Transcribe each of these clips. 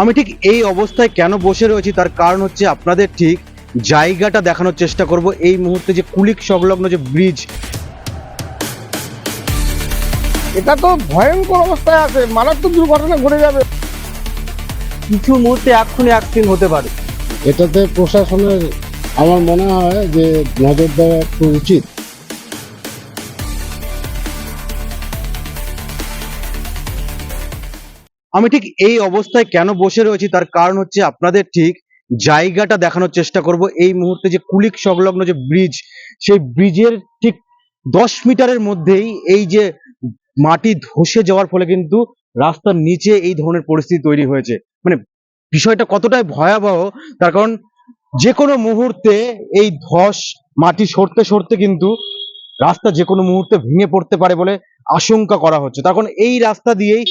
আমি ঠিক এই অবস্থায় কেন বসে রয়েছি? তার কারণ হচ্ছে আপনাদের ঠিক জায়গাটা দেখানোর চেষ্টা করব। এই মুহূর্তে যে কুলিক সংলগ্ন যে ব্রিজ এটা তো ভয়ঙ্কর অবস্থায় আছে। মারাত্মক দুর্ঘটনা ঘটে যাবে। কিছু মুহূর্তে এক্ষুনি অ্যাক্সিডেন্ট হতে পারে। এটাতে প্রশাসনের আমার মনে হয় যে নজর দেওয়া একটু উচিত। আমি ঠিক এই অবস্থায় কেন বসে রয়েছি তার কারণ হচ্ছে আপনাদের ঠিক জায়গাটা দেখানোর চেষ্টা করব। এই মুহূর্তে যে কুলিক সংলগ্ন যে ব্রিজ, সেই ব্রিজের ঠিক দশ মিটারের মধ্যেই এই যে মাটি ধসে যাওয়ার ফলে কিন্তু রাস্তার নিচে এই ধরনের পরিস্থিতি তৈরি হয়েছে। মানে বিষয়টা কতটাই ভয়াবহ, তার কারণ যে কোনো মুহূর্তে এই ধস মাটি সরতে সরতে কিন্তু রাস্তা যে কোনো মুহূর্তে ভেঙে পড়তে পারে বলে আশঙ্কা করা হচ্ছে। তখন এই রাস্তা দিয়েই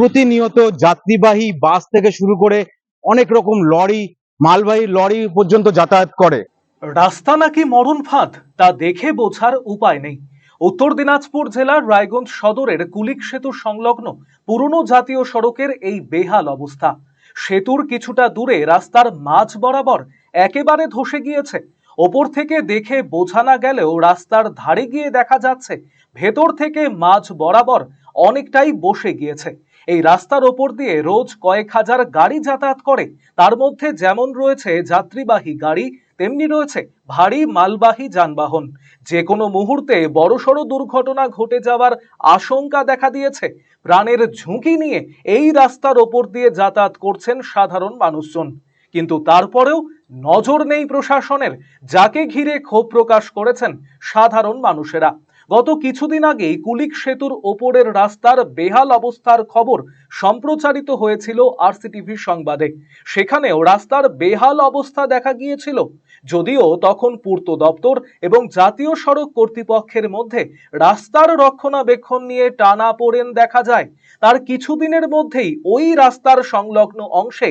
প্রতিনিয়ত যাত্রীবাহী বাস থেকে শুরু করে অনেক রকম লরি, মালবাহী লরি পর্যন্ত যাতায়াত করে। রাস্তা নাকি মরণ ফাঁদ, তা দেখে বোঝার উপায় নেই। উত্তর দিনাজপুর জেলার রায়গঞ্জ সদরের কুলিক সেতু সংলগ্ন পুরনো জাতীয় সড়কের এই বেহাল অবস্থা। সেতুর কিছুটা দূরে রাস্তার মাঝ বরাবর একেবারে ধসে গিয়েছে। ওপর থেকে দেখে বোঝা না গেলেও রাস্তার ধারে গিয়ে দেখা যাচ্ছে, ভেতর থেকে মাঝ বরাবর অনেকটাই বসে গিয়েছে। এই রাস্তার ওপর দিয়ে রোজ কয়েক হাজার গাড়ি যাতায়াত করে। তার মধ্যে যেমন রয়েছে যাত্রীবাহী গাড়ি, তেমনি রয়েছে ভারী মালবাহী যানবাহন। যে কোনো মুহূর্তে বড়সড় দুর্ঘটনা ঘটে যাওয়ার আশঙ্কা দেখা দিয়েছে। প্রাণের ঝুঁকি নিয়ে এই রাস্তার ওপর দিয়ে যাতায়াত করছেন সাধারণ মানুষজন। কিন্তু তারপরেও নজর নেই প্রশাসনের, যাকে ঘিরে ক্ষোভ প্রকাশ করেছেন সাধারণ মানুষেরা। গত কিছুদিন আগেই কুলিক সেতুর ওপরের রাস্তার বেহাল অবস্থার খবর সম্প্রচারিত হয়েছিল আরসিটিভি সংবাদে। সেখানেও রাস্তার বেহাল অবস্থা দেখা গিয়েছিল। যদিও তখন পূর্ত দপ্তর এবং জাতীয় সড়ক কর্তৃপক্ষের মধ্যে রাস্তার রক্ষণাবেক্ষণ নিয়ে টানা পড়েন দেখা যায়। তার কিছুদিনের মধ্যেই ওই রাস্তার সংলগ্ন অংশে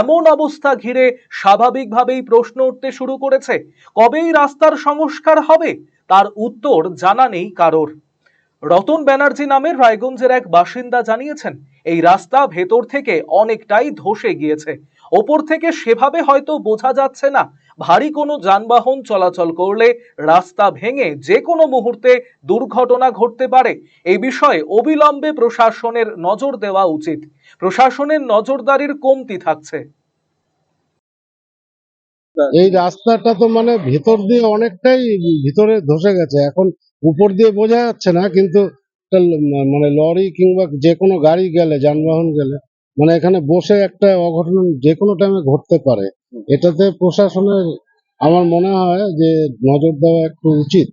এমন অবস্থা ঘিরে স্বাভাবিকভাবেই প্রশ্ন উঠতে শুরু করেছে, কবেই রাস্তার সংস্কার হবে? তার উত্তর জানা নেই কারোর। রতন ব্যানার্জি নামের রায়গঞ্জের এক বাসিন্দা জানিয়েছেন, এই রাস্তা ভেতর থেকে অনেকটাই ধসে গিয়েছে। ওপর থেকে সেভাবে হয়তো বোঝা যাচ্ছে না, ভারী কোনো যানবাহন চলাচল করলে রাস্তা ভেঙে যে কোনো মুহূর্তে দুর্ঘটনা ঘটতে পারে। এই বিষয়ে অবিলম্বে প্রশাসনের নজর দেওয়া উচিত। প্রশাসনের নজরদারির কমতি থাকছে। এই রাস্তাটা তো মানে ভিতর দিয়ে অনেকটাই ভিতরে ধসে গেছে। এখন উপর দিয়ে বোঝা যাচ্ছে না কিন্তু মানে লরি কিংবা যে কোনো গাড়ি গেলে যানবাহন গেলে মানে এখানে বসে একটা অঘটন যে কোনো টাইমে ঘটতে পারে। এটাতে প্রশাসনের আমার মনে হয় যে নজর দেওয়া একটু উচিত।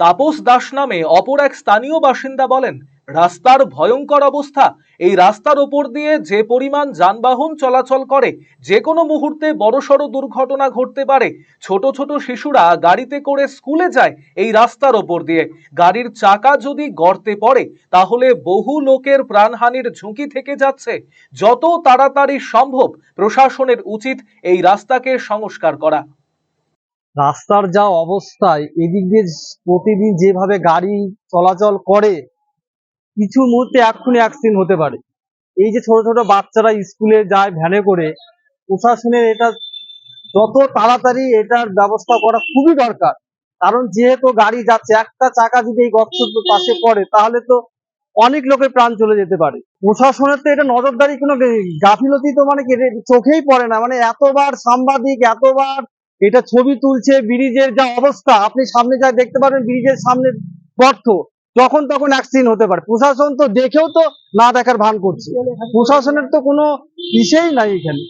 তাপস দাস নামে অপর এক স্থানীয় বাসিন্দা বলেন রাস্তার ভয়ঙ্কর অবস্থা। এই রাস্তার ওপর দিয়ে যে পরিমাণ যানবাহন চলাচল করে, যে কোনো মুহূর্তে বড়সড় দুর্ঘটনা ঘটতে পারে। ছোট ছোট শিশুরা গাড়িতে করে স্কুলে যায় এই রাস্তার ওপর দিয়ে। গাড়ির চাকা যদি গর্তে পড়ে, তাহলে বহু লোকের প্রাণহানির ঝুঁকি থেকে যাচ্ছে। যত তাড়াতাড়ি সম্ভব প্রশাসনের উচিত এই রাস্তাকে সংস্কার করা। রাস্তার যা অবস্থায় এদিক দিয়ে প্রতিদিন যেভাবে গাড়ি চলাচল করে কিছু মুহূর্তে এক্ষুনি অ্যাক্সিডেন্ট হতে পারে। এই যে ছোট ছোট বাচ্চারা স্কুলে যায় ভ্যানে করে, প্রশাসনের এটা যত তাড়াতাড়ি এটার ব্যবস্থা করা খুবই দরকার। কারণ যেহেতু গাড়ি যাচ্ছে, একটা চাকা যদি এই গর্তের পাশে পড়ে, তাহলে তো অনেক লোকের প্রাণ চলে যেতে পারে। প্রশাসনের তো এটা নজরদারি কোনো গাফিলতি তো মানে চোখেই পড়ে না। মানে এতবার সাংবাদিক, এতবার এটা ছবি তুলছে, ব্রিজের যা অবস্থা, আপনি সামনে যা দেখতে পারবেন ব্রিজের সামনে গর্ত। যখন তখন অ্যাক্সিডেন্ট হতে পারে। প্রশাসন তো দেখেও তো না দেখার ভান করছে। প্রশাসনের তো কোনো বিষয়ই নাই এখানে।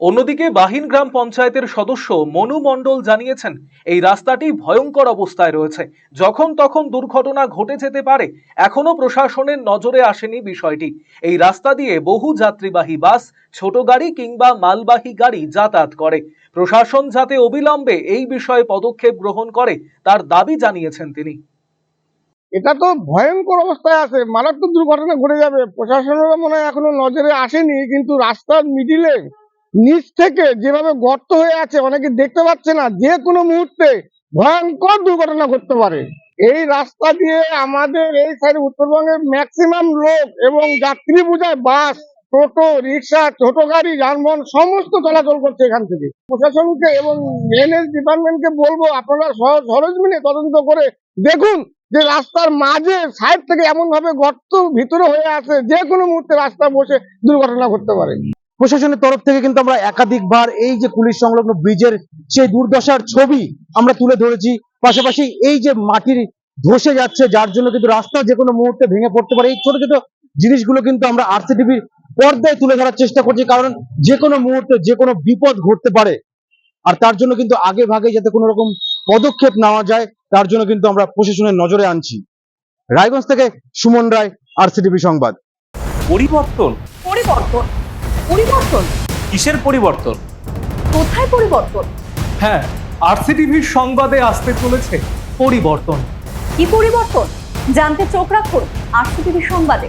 অন্যদিকে বাহিন গ্রাম পঞ্চায়েতের সদস্য মনু মণ্ডল জানিয়েছেন, এই রাস্তাটি ভয়ঙ্কর অবস্থায় রয়েছে। যখন তখন দুর্ঘটনা ঘটে যেতে পারে, এখনও প্রশাসনের নজরে আসেনি বিষয়টি। এই রাস্তা দিয়ে বহু যাত্রীবাহী বাস, ছোট গাড়ি কিংবা মালবাহী গাড়ি যাতায়াত করে। প্রশাসন যাতে অবিলম্বে এই বিষয়ে পদক্ষেপ গ্রহণ করে, তার দাবি জানিয়েছেন তিনি। এটা তো ভয়ঙ্কর অবস্থায় আছে। মারাত্মক দুর্ঘটনা ঘটে যাবে। প্রশাসনেরও মনে হয় এখনও নজরে আসেনি, কিন্তু রাস্তার মিডিলে নিচ থেকে যেভাবে গর্ত হয়ে আছে, অনেকে দেখতে পাচ্ছে না, যে কোনো মুহূর্তে ভয়ঙ্কর দুর্ঘটনা ঘটতে পারে। এই রাস্তা দিয়ে আমাদের এই সাইড উত্তরবঙ্গের ম্যাক্সিমাম লোক এবং যাত্রী বোঝায় বাস টোটো, রিক্সা, ছোট গাড়ি, যানবাহন, সমস্ত চলাচল করছে এখান থেকে। প্রশাসনকে এবং এনএস ডিপার্টমেন্টকে বলব, আপনারা সহ- সরজমিনে তদন্ত করে দেখুন যে রাস্তার মাঝে সাইড থেকে এমন ভাবে গর্ত ভিতরে হয়ে আছে, যে কোনো মুহূর্তে রাস্তা বসে দুর্ঘটনা ঘটতে পারে। প্রশাসনের তরফ থেকে কিন্তু আমরা একাধিকবার এই যে পুলিশ সংলগ্ন ব্রিজের সেই দুর্দশার ছবি আমরা তুলে ধরেছি। পাশাপাশি এই যে মাটির ধসে যাচ্ছে, যার জন্য কিন্তু রাস্তা যে কোনো মুহূর্তে ভেঙে পড়তে পারে। এই ছোট ছোট জিনিসগুলো কিন্তু আমরা আরসিটিভির পর্দায় তুলে ধরার চেষ্টা করছি, কারণ যে কোনো মুহূর্তে যে কোনো বিপদ ঘটতে পারে। আর তার জন্য কিন্তু আগে ভাগে যাতে কোনো রকম পদক্ষেপ নেওয়া যায় তার জন্য কিন্তু আমরা প্রশাসনের নজরে আনছি। রায়গঞ্জ থেকে সুমন রায় আর সিটিভি সংবাদ। পরিবর্তন। পরিবর্তন। পরিবর্তন। কিসের পরিবর্তন? কোথায় পরিবর্তন? হ্যাঁ আরসিটিভির সংবাদে আসতে চলেছে পরিবর্তন। কি পরিবর্তন? জানতে চোখ রাখুন আরসিটিভি সংবাদে।